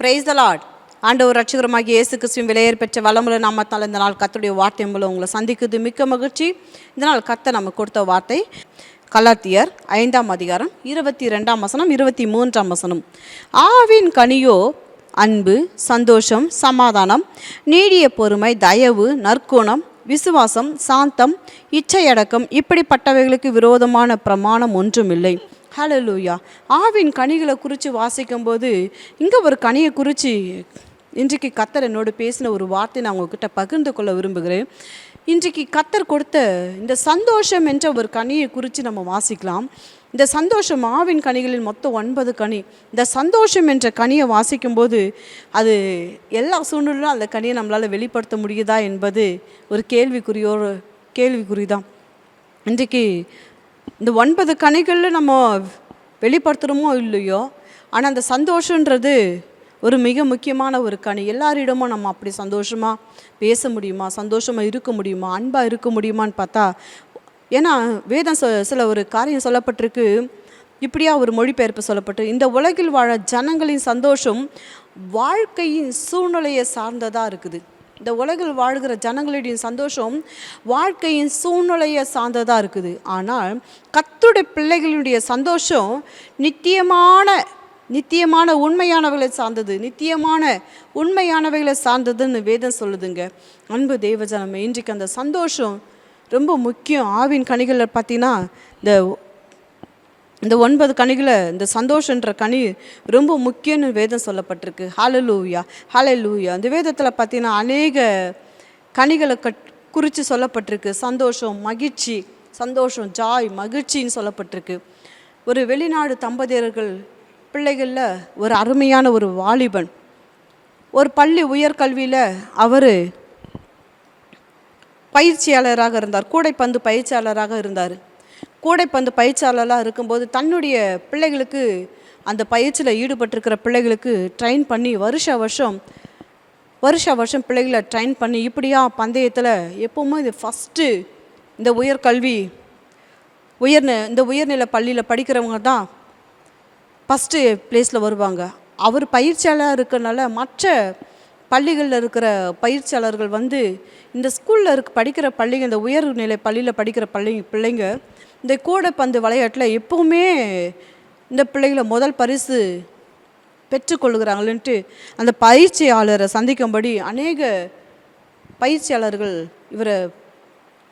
Praise the lot ஆண்டவர் ரட்சகரமாகிய இயேசு கிறிஸ்துவின் விலையேற் பெற்ற வளமுறை நாமத்தால் இந்த நாள் கத்துடைய வார்த்தை மூலம் உங்களை சந்திக்குது மிக்க மகிழ்ச்சி. இந்த நாள் கத்தை நமக்கு கொடுத்த வார்த்தை கலாத்தியர் ஐந்தாம் அதிகாரம் இருபத்தி ரெண்டாம் வசனம் இருபத்தி மூன்றாம் வசனம். ஆவின் கனியோ அன்பு சந்தோஷம் சமாதானம் நீடிய பொறுமை தயவு நற்குணம் விசுவாசம் சாந்தம் இச்சையடக்கம் இப்படிப்பட்டவைகளுக்கு விரோதமான பிரமாணம் ஒன்றுமில்லை. ஹalleluya ஆவின் கனிகளை குறித்து வாசிக்கும்போது இங்கே ஒரு கனியை குறித்து இன்றைக்கு கத்தர் என்னோடு பேசின ஒரு வார்த்தை நான் உங்ககிட்ட பகிர்ந்து கொள்ள விரும்புகிறேன். இன்றைக்கு கத்தர் கொடுத்த இந்த சந்தோஷம் என்ற ஒரு கனியை குறித்து நம்ம வாசிக்கலாம். இந்த சந்தோஷம் ஆவின் கனிகளில் மொத்தம் ஒன்பது கனி. இந்த சந்தோஷம் என்ற கனியை வாசிக்கும்போது அது எல்லா சூழ்நிலையிலும் அந்த கனியை நம்மளால் வெளிப்படுத்த முடியுதா என்பது ஒரு கேள்விக்குறியோடு கேள்விக்குறி தான் இன்றைக்கு இந்த ஒன்பது கனிகளில் நம்ம வெளிப்படுத்துகிறோமோ இல்லையோ? ஆனால் அந்த சந்தோஷன்றது ஒரு மிக முக்கியமான ஒரு கனி. எல்லாரிடமும் நம்ம அப்படி சந்தோஷமாக பேச முடியுமா? சந்தோஷமாக இருக்க முடியுமா? அன்பாக இருக்க முடியுமான்னு பார்த்தா ஏன்னா வேதம் சொ சில ஒரு காரியம் சொல்லப்பட்டிருக்கு. இப்படியா ஒரு மொழிபெயர்ப்பு சொல்லப்பட்டு இந்த உலகில் வாழ ஜனங்களின் சந்தோஷம் வாழ்க்கையின் சூழ்நிலையை சார்ந்ததாக இருக்குது. இந்த உலகில் வாழ்கிற ஜனங்களுடைய சந்தோஷம் வாழ்க்கையின் சூழ்நிலையை சார்ந்ததாக இருக்குது. ஆனால் கத்துடைய பிள்ளைகளுடைய சந்தோஷம் நித்தியமான நித்தியமான உண்மையானவைகளை சார்ந்தது நித்தியமான உண்மையானவைகளை சார்ந்ததுன்னு வேதம் சொல்லுதுங்க. அன்பு தேவஜனமே இன்றைக்கு அந்த சந்தோஷம் ரொம்ப முக்கியம். ஆவின் கனிகளில் பார்த்தீங்கன்னா இந்த இந்த ஒன்பது கனிகளை இந்த சந்தோஷன்ற கனி ரொம்ப முக்கியம்னு வேதம் சொல்லப்பட்டிருக்கு. ஹாலலூயா ஹாலலூயா இந்த வேதத்தில் பார்த்தீங்கன்னா அநேக கனிகளை கட் குறித்து சொல்லப்பட்டிருக்கு. சந்தோஷம் மகிழ்ச்சி சந்தோஷம் ஜாய் மகிழ்ச்சின்னு சொல்லப்பட்டிருக்கு. ஒரு வெளிநாடு தம்பதியர்கள் பிள்ளைகளில் ஒரு அருமையான ஒரு வாலிபன். ஒரு பள்ளி உயர்கல்வியில் அவர் பயிற்சியாளராக இருந்தார். கூடைப்பந்து பயிற்சியாளராக இருந்தார். கூடைப்பந்து பயிற்சியாளராக இருக்கும்போது தன்னுடைய பிள்ளைகளுக்கு அந்த பயிற்சியில் ஈடுபட்டிருக்கிற பிள்ளைகளுக்கு ட்ரெயின் பண்ணி வருஷ வருஷம் வருஷ வருஷம் பிள்ளைகளை ட்ரெயின் பண்ணி இப்படியா பந்தயத்தில் எப்போவுமே இது ஃபஸ்ட்டு இந்த உயர்கல்வி உயர்ந இந்த உயர்நிலை பள்ளியில் படிக்கிறவங்க தான் ஃபஸ்ட்டு ப்ளேஸில் வருவாங்க. அவர் பயிற்சியாளராக இருக்கிறனால மற்ற பள்ளிகளில் இருக்கிற பயிற்சியாளர்கள் வந்து இந்த ஸ்கூலில் இருக்க படிக்கிற பள்ளிங்க இந்த உயர்நிலை பள்ளியில் படிக்கிற பள்ளி பிள்ளைங்க இந்த கூடைப்பந்து விளையாட்டில் எப்போவுமே இந்த பிள்ளைகளை முதல் பரிசு பெற்றுக்கொள்கிறாங்களேன்ட்டு அந்த பயிற்சியாளரை சந்திக்கும்படி அநேக பயிற்சியாளர்கள் இவரை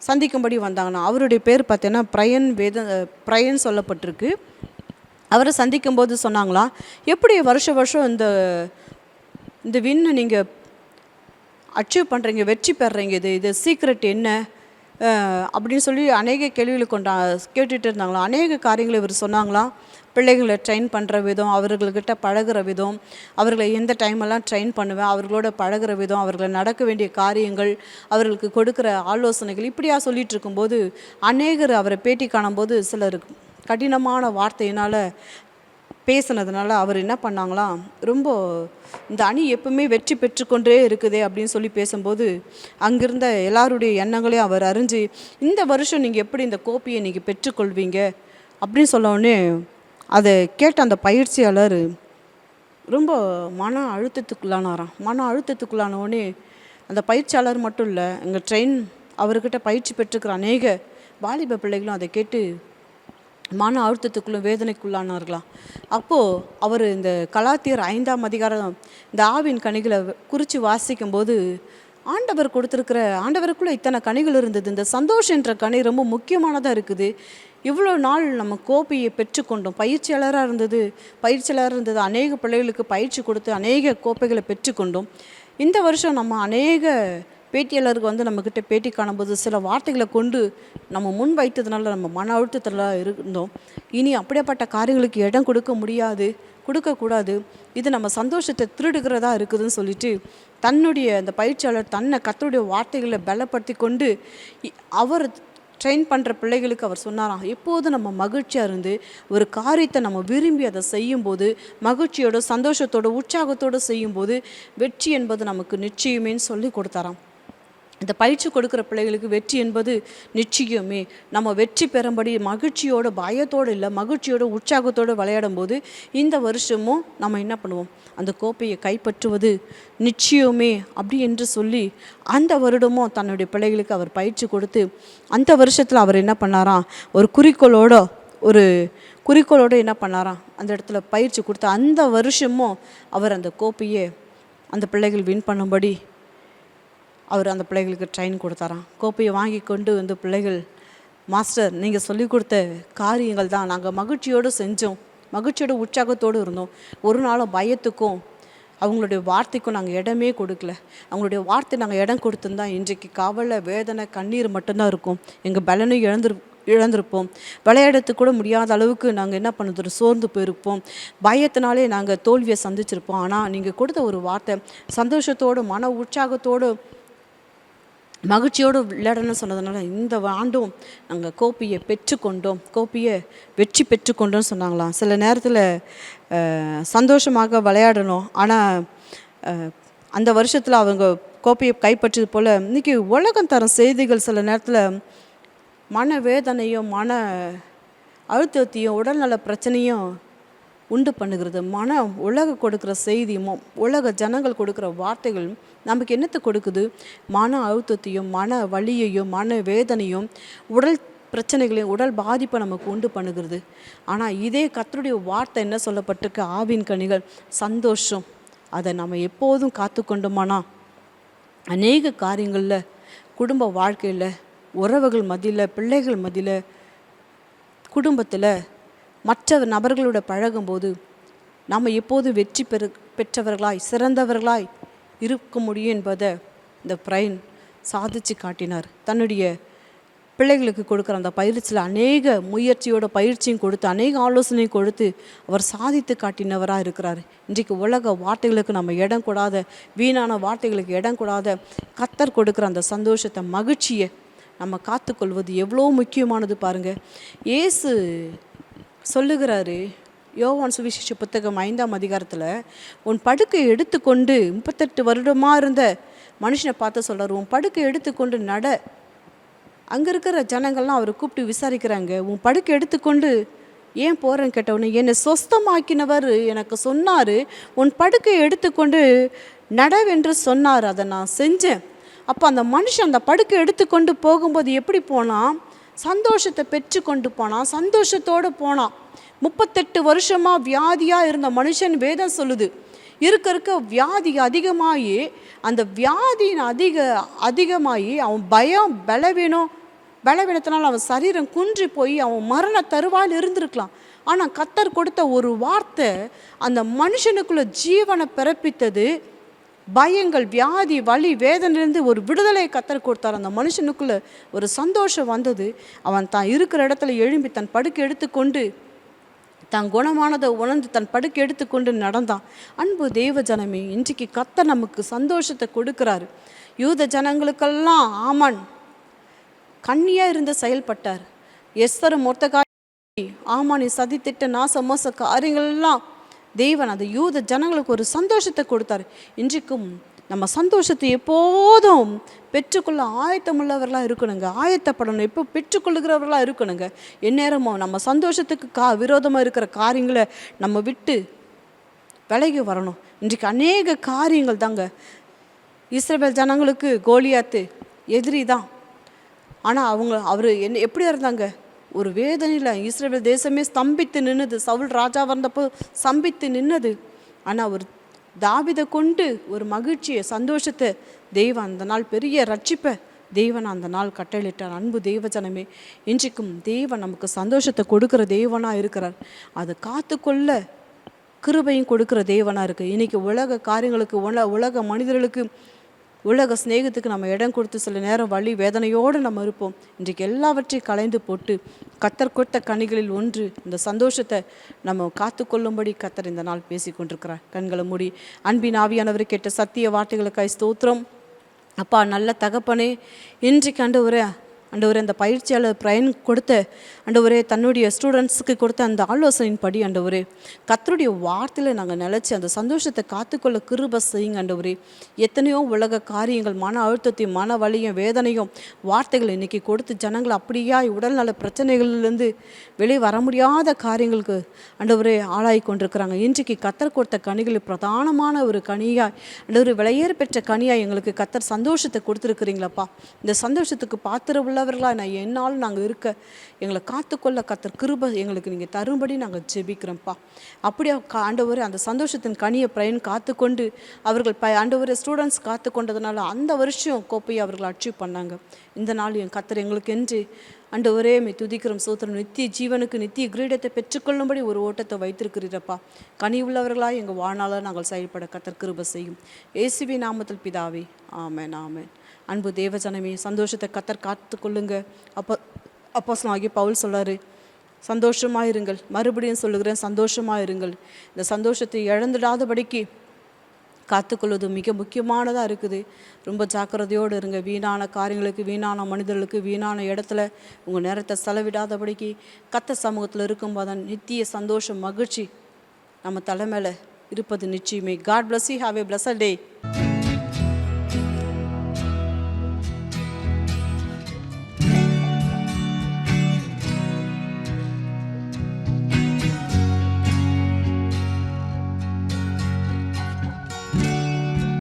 சந்திக்கும்படி வந்தாங்கன்னா அவருடைய பேர் பார்த்தீங்கன்னா பிரயன் வேத பிரயன் சொல்லப்பட்டிருக்கு. அவரை சந்திக்கும்போது சொன்னாங்களாம் எப்படி வருஷ வருஷம் இந்த இந்த வின்னு நீங்கள் அச்சீவ் பண்ணுறீங்க வெற்றி பெறுறீங்க இது இது சீக்ரெட் என்ன? அப்படின்னு சொல்லி அநேக கேள்விகளை கொண்டா கேட்டுகிட்டு இருந்தாங்களாம் அநேக காரியங்களை இவர் சொன்னாங்களாம் பிள்ளைகளை ட்ரெயின் பண்ணுற விதம் அவர்கள்கிட்ட பழகிற விதம் அவர்களை எந்த டைமெல்லாம் ட்ரெயின் பண்ணுவேன் அவர்களோட பழகிற விதம் அவர்களை நடக்க வேண்டிய காரியங்கள் அவர்களுக்கு கொடுக்குற ஆலோசனைகள் இப்படியா சொல்லிகிட்டு இருக்கும்போது அநேகர் அவரை பேட்டி காணும்போது சிலர் கடினமான வார்த்தையினால் பேசினதுனால அவர் என்ன பண்ணாங்களாம் ரொம்ப இந்த அணி எப்பவுமே வெற்றி பெற்றுக்கொண்டே இருக்குதே அப்படின்னு சொல்லி பேசும்போது அங்கிருந்த எல்லாருடைய எண்ணங்களையும் அவர் அறிஞ்சு இந்த வருஷம் நீங்கள் எப்படி இந்த கோப்பையை நீங்கள் பெற்றுக்கொள்வீங்க? அப்படின்னு சொன்ன அதை கேட்ட அந்த பயிற்சியாளர் ரொம்ப மன அழுத்தத்துக்குள்ளானாராம். மன அழுத்தத்துக்குள்ளான உடனே அந்த பயிற்சியாளர் மட்டும் இல்லை எங்கள் ட்ரெயின் அவர்கிட்ட பயிற்சி பெற்றுக்கிற அநேக வாலிப பிள்ளைகளும் அதை கேட்டு மன அழுத்தத்துக்குள்ளும் வேதனைக்குள்ளானார்களாம் அப்போது அவர் இந்த கலாத்தியர் ஐந்தாம் அதிகாரம் இந்த ஆவின் கனிகளை குறித்து வாசிக்கும்போது ஆண்டவர் கொடுத்துருக்கிற ஆண்டவருக்குள்ளே இத்தனை கனிகள் இருந்தது. இந்த சந்தோஷம் என்ற கனி ரொம்ப முக்கியமானதாக இருக்குது. இவ்வளோ நாள் நம்ம கோப்பையை பெற்றுக்கொண்டோம். பயிற்சியாளராக இருந்தது பயிற்சியாளராக இருந்தது. அநேக பிள்ளைகளுக்கு பயிற்சி கொடுத்து அநேக கோப்பைகளை பெற்றுக்கொண்டோம். இந்த வருஷம் நம்ம அநேக பேட்டியாளருக்கு வந்து நம்மக்கிட்ட பேட்டி காணும்போது சில வார்த்தைகளை கொண்டு நம்ம முன் வைத்ததுனால நம்ம மன அழுத்தத்தில் இருந்தோம். இனி அப்படியேப்பட்ட காரியங்களுக்கு இடம் கொடுக்க முடியாது கொடுக்கக்கூடாது இது நம்ம சந்தோஷத்தை திருடுகிறதா இருக்குதுன்னு சொல்லிட்டு தன்னுடைய அந்த பயிற்சியாளர் தன்னை கத்தருடைய வார்த்தைகளை பலப்படுத்தி கொண்டு இ- அவர் ட்ரெயின் பண்ணுற பிள்ளைகளுக்கு அவர் சொன்னாராம் எப்போதும் நம்ம மகிழ்ச்சியாக இருந்து ஒரு காரியத்தை நம்ம விரும்பி அதை செய்யும்போது மகிழ்ச்சியோட சந்தோஷத்தோட உற்சாகத்தோடு செய்யும்போது வெற்றி என்பது நமக்கு நிச்சயமேன்னு சொல்லி கொடுத்தாராம். இந்த பயிற்சி கொடுக்குற பிள்ளைகளுக்கு வெற்றி என்பது நிச்சயமே. நம்ம வெற்றி பெறும்படி மகிழ்ச்சியோட பயத்தோடு இல்லை மகிழ்ச்சியோட உற்சாகத்தோடு விளையாடும் போது இந்த வருஷமும் நம்ம என்ன பண்ணுவோம்? அந்த கோப்பையை கைப்பற்றுவது நிச்சயமே அப்படி என்று சொல்லி அந்த வருடமும் தன்னுடைய பிள்ளைகளுக்கு அவர் பயிற்சி கொடுத்து அந்த வருஷத்தில் அவர் என்ன பண்ணாராம் ஒரு குறிக்கோளோட ஒரு குறிக்கோளோடு என்ன பண்ணாராம் அந்த இடத்துல பயிற்சி கொடுத்து அந்த வருஷமும் அவர் அந்த கோப்பையை அந்த பிள்ளைகள் வின் பண்ணும்படி அவர் அந்த பிள்ளைகளுக்கு ட்ரெயின் கொடுத்தாராம். கோப்பையை வாங்கி கொண்டு வந்து பிள்ளைகள் மாஸ்டர் நீங்கள் சொல்லிக் கொடுத்த காரியங்கள் தான் நாங்கள் மகிழ்ச்சியோடு செஞ்சோம். மகிழ்ச்சியோட உற்சாகத்தோடு இருந்தோம். ஒரு நாளும் பயத்துக்கும் அவங்களுடைய வார்த்தைக்கும் நாங்கள் இடமே கொடுக்கல. அவங்களுடைய வார்த்தை நாங்கள் இடம் கொடுத்துருந்தா இன்றைக்கு கவலை வேதனை கண்ணீர் மட்டும்தான் இருக்கும். எங்கள் பலனும் இழந்துரு இழந்திருப்போம். விளையாடுறதுக்கு கூட முடியாத அளவுக்கு நாங்கள் என்ன பண்ணுறோம் சோர்ந்து போயிருப்போம். பயத்தினாலே நாங்கள் தோல்வியை சந்திச்சிருப்போம். ஆனால் நீங்கள் கொடுத்த ஒரு வார்த்தை சந்தோஷத்தோடு மன உற்சாகத்தோடு மகிழ்ச்சியோடு விளையாடணும்னு சொன்னதுனால இந்த ஆண்டும் நாங்கள் கோப்பியை பெற்றுக்கொண்டோம். கோப்பியை வெற்றி பெற்றுக்கொண்டோம்னு சொன்னாங்களாம். சில நேரத்தில் சந்தோஷமாக விளையாடணும். ஆனால் அந்த வருஷத்தில் அவங்க கோப்பையை கைப்பற்றியது போல் இன்றைக்கி உலகம் தரும் செய்திகள் சில நேரத்தில் மன வேதனையும் மன அழுத்தத்தையும் உடல்நல பிரச்சனையும் உண்டு பண்ணுகிறது. மனம் உலக கொடுக்குற செய்தியும் உலக ஜனங்கள் கொடுக்குற வார்த்தைகள் நமக்கு என்னத்தை கொடுக்குது? மன அழுத்தத்தையும் மன வலியையும் மன வேதனையும் உடல் பிரச்சனைகளையும் உடல் பாதிப்பை நமக்கு உண்டு பண்ணுகிறது. ஆனால் இதே கத்தருடைய வார்த்தை என்ன சொல்லப்பட்டிருக்கு? ஆவின் கனிகள் சந்தோஷம். அதை நம்ம எப்போதும் காத்துக்கொண்டோமானா அநேக காரியங்களில் குடும்ப வாழ்க்கையில் உறவுகள் மதியில் பிள்ளைகள் மதியில் குடும்பத்தில் மற்ற நபர்களோட பழகும்போது நாம் எப்போது வெற்றி பெறு பெற்றவர்களாய் சிறந்தவர்களாய் இருக்க முடியும் என்பதை இந்த பிரைன் சாதிச்சு காட்டினார். தன்னுடைய பிள்ளைகளுக்கு கொடுக்குற அந்த பயிற்சியில் அநேக முயற்சியோட பயிற்சியும் கொடுத்து அநேக ஆலோசனையும் கொடுத்து அவர் சாதித்து காட்டினவராக இருக்கிறார். இன்றைக்கு உலக வார்த்தைகளுக்கு நம்ம இடம் கூடாத வீணான வார்த்தைகளுக்கு இடம் கூடாத கத்தர் கொடுக்குற அந்த சந்தோஷத்தை மகிழ்ச்சியை நம்ம காத்துக்கொள்வது எவ்வளோ முக்கியமானது பாருங்கள் ஏசு சொல்லுகிறாரு யோவான் சுவிசேஷ புத்தகம் ஐந்தாம் அதிகாரத்தில் உன் படுக்கை எடுத்துக்கொண்டு முப்பத்தெட்டு வருடமாக இருந்த மனுஷனை பார்த்து சொல்கிறார் உன் படுக்கை எடுத்துக்கொண்டு நட. அங்கே இருக்கிற ஜனங்கள்லாம் அவரை கூப்பிட்டு விசாரிக்கிறாங்க உன் படுக்கை எடுத்துக்கொண்டு ஏன் போகிறேன்னு கேட்டவொடனே என்னை சொஸ்தமாக்கினவர் எனக்கு சொன்னார் உன் படுக்கை எடுத்துக்கொண்டு நடவென்று சொன்னார் அதை நான் செஞ்சேன். அப்போ அந்த மனுஷன் அந்த படுக்கை எடுத்துக்கொண்டு போகும்போது எப்படி போனால் சந்தோஷத்தை பெற்று கொண்டு போனான். சந்தோஷத்தோடு போனான். முப்பத்தெட்டு வருஷமாக வியாதியாக இருந்த மனுஷன் வேதம் சொல்லுது. இருக்க இருக்க வியாதி அதிகமாகி அந்த வியாதியின் அதிக அதிகமாகி அவன் பயம் பலவீனம் பலவீனத்தினால் அவன் சரீரம் குன்றி போய் அவன் மரண தருவாயில் இருந்திருக்கலாம். ஆனால் கத்தர் கொடுத்த ஒரு வார்த்தை அந்த மனுஷனுக்குள்ள ஜீவனை பிறப்பித்தது. பயங்கள் வியாதி வலி வேதனையிலேருந்து ஒரு விடுதலை கத்தர் கொடுத்தார். அந்த மனுஷனுக்குள்ளே ஒரு சந்தோஷம் வந்தது. அவன் தான் இருக்கிற இடத்துல எழும்பி தன் படுக்கை எடுத்துக்கொண்டு தான் குணமானதை உணர்ந்து தன் படுக்கை எடுத்துக்கொண்டு நடந்தான். அன்பு தெய்வ ஜனமே இன்றைக்கு கத்த நமக்கு சந்தோஷத்தை கொடுக்குறாரு. யூத ஜனங்களுக்கெல்லாம் ஆமான் கண்ணியாக இருந்து செயல்பட்டார். எஸ்தரும் மொத்தகாய் ஆமானி சதித்திட்ட நாசமோச காரியங்கள்லாம் தேவன் அந்த யூத ஜனங்களுக்கு ஒரு சந்தோஷத்தை கொடுத்தாரு. இன்றைக்கும் நம்ம சந்தோஷத்தை எப்போதும் பெற்றுக்கொள்ள ஆயத்தமுள்ளவர்களாக இருக்கணுங்க. ஆயத்தப்படணும். எப்போ பெற்றுக்கொள்ளுகிறவர்களாக இருக்கணுங்க. எந்நேரமும் நம்ம சந்தோஷத்துக்கு கா விரோதமாக இருக்கிற காரியங்களை நம்ம விட்டு விலகி வரணும். இன்றைக்கு அநேக காரியங்கள் தாங்க. இஸ்ரேல் ஜனங்களுக்கு கோலியாத்து எதிரி தான். ஆனால் அவங்க அவர் என்ன எப்படி இருந்தாங்க? ஒரு வேதனையில் இஸ்ரேல் தேசமே ஸ்தம்பித்து நின்னது. சவுல் ராஜா வந்தப்போ ஸ்தம்பித்து நின்னது. ஆனால் அவர் தாவிதை கொண்டு ஒரு மகிழ்ச்சியை சந்தோஷத்தை தெய்வம் அந்த நாள் பெரிய ரட்சிப்பை தேவன் அந்த நாள் கட்டளிட்டார் அன்பு தெய்வஜனமே இன்றைக்கும் தேவன் நமக்கு சந்தோஷத்தை கொடுக்குற தெய்வனாக இருக்கிறார். அதை காத்துக்கொள்ள கிருபையும் கொடுக்குற தெய்வனாக இருக்குது இன்றைக்கி உலக காரியங்களுக்கு உல உலக மனிதர்களுக்கு உலக சிநேகத்துக்கு நம்ம இடம் கொடுத்து சில நேரம் வழி வேதனையோடு நம்ம இருப்போம். இன்றைக்கு எல்லாவற்றையும் கலைந்து போட்டு கத்தர் கொடுத்த கனிகளில் ஒன்று இந்த சந்தோஷத்தை நம்ம காத்துக்கொள்ளும்படி கத்தர் இந்த நாள் பேசி கொண்டிருக்கிறார். கண்களை மூடி அன்பின் ஆவியானவர் கேட்ட சத்திய வார்த்தைகளுக்காய் ஸ்தோத்திரம். அப்பா நல்ல தகப்பனே இன்றைக்கு ஆண்டவரே ஆண்டவரே அந்த பயிற்சியாளர் பிரயன் கொடுத்த அண்டவரே தன்னுடைய ஸ்டூடெண்ட்ஸுக்கு கொடுத்த அந்த ஆலோசனையின்படி ஆண்டவரே கத்தருடைய வார்த்தையில் நாங்கள் நினச்சி அந்த சந்தோஷத்தை காத்துக்கொள்ள கிருப செய்யுங்க ஆண்டவரே எத்தனையோ உலக காரியங்கள் மன அழுத்தத்தையும் மன வலியும் வேதனையும் வார்த்தைகள் இன்றைக்கி கொடுத்து ஜனங்களை அப்படியா உடல்நல பிரச்சனைகள்லேருந்து வெளியே வர முடியாத காரியங்களுக்கு அண்டவரே ஆளாகி கொண்டிருக்கிறாங்க. இன்றைக்கு கத்தர் கொடுத்த கனிகளில் பிரதானமான ஒரு கனியாய் அண்டவர் விலையேற பெற்ற கனியாய் எங்களுக்கு கத்தர் சந்தோஷத்தை கொடுத்துருக்குறீங்களப்பா. இந்த சந்தோஷத்துக்கு பாத்திர உள்ளவர்களாக நான் என்னாலும் நாங்கள் இருக்க எங்களை காத்துக்கொள்ள கத்தர் கிருப எங்களுக்கு நீங்கள் தரும்படி நாங்கள் ஜெபிக்கிறோம்ப்பா. அப்படியே கா- அந்த சந்தோஷத்தின் கனியை பயன் காத்துக்கொண்டு அவர்கள் ப ஆண்டவர் ஸ்டூடெண்ட்ஸ் காத்துக்கொண்டதுனால அந்த வருஷம் கோப்பையை அவர்கள் அச்சீவ் பண்ணாங்க. இந்த நாள் என் கத்தர் எங்களுக்கு என்று அண்டவரே மே துதிக்கிறோம் சோத்திரம் நித்திய ஜீவனுக்கு நித்திய கிரீடத்தை பெற்றுக்கொள்ளும்படி ஒரு ஓட்டத்தை வைத்திருக்கிறீரப்பா. கனி உள்ளவர்களாக எங்கள் வாழ்நாளாக நாங்கள் செயல்பட கத்தர் கிருப செய்யும். ஏசிபி நாமத்தில் பிதாவே ஆமேன் ஆமேன். அன்பு தேவஜனமே சந்தோஷத்தை கத்தர் காத்து கொள்ளுங்க அப்போ அப்போஸ்லாம் ஆகிய பவுல் சொல்றாரு சந்தோஷமாக இருங்கள் மறுபடியும் சொல்லுகிறேன் சந்தோஷமாக இருங்கள் இந்த சந்தோஷத்தை இழந்துடாதபடிக்கு காத்துக்கொள்வது மிக முக்கியமானதாக இருக்குது. ரொம்ப ஜாக்கிரதையோடு இருங்க. வீணான காரியங்களுக்கு வீணான மனிதர்களுக்கு வீணான இடத்துல உங்கள் நேரத்தை செலவிடாதபடிக்கு கத்த சமூகத்தில் இருக்கும்போது நித்திய சந்தோஷம் மகிழ்ச்சி நம்ம தலைமையில் இருப்பது நிச்சயமே. God bless you have a bless day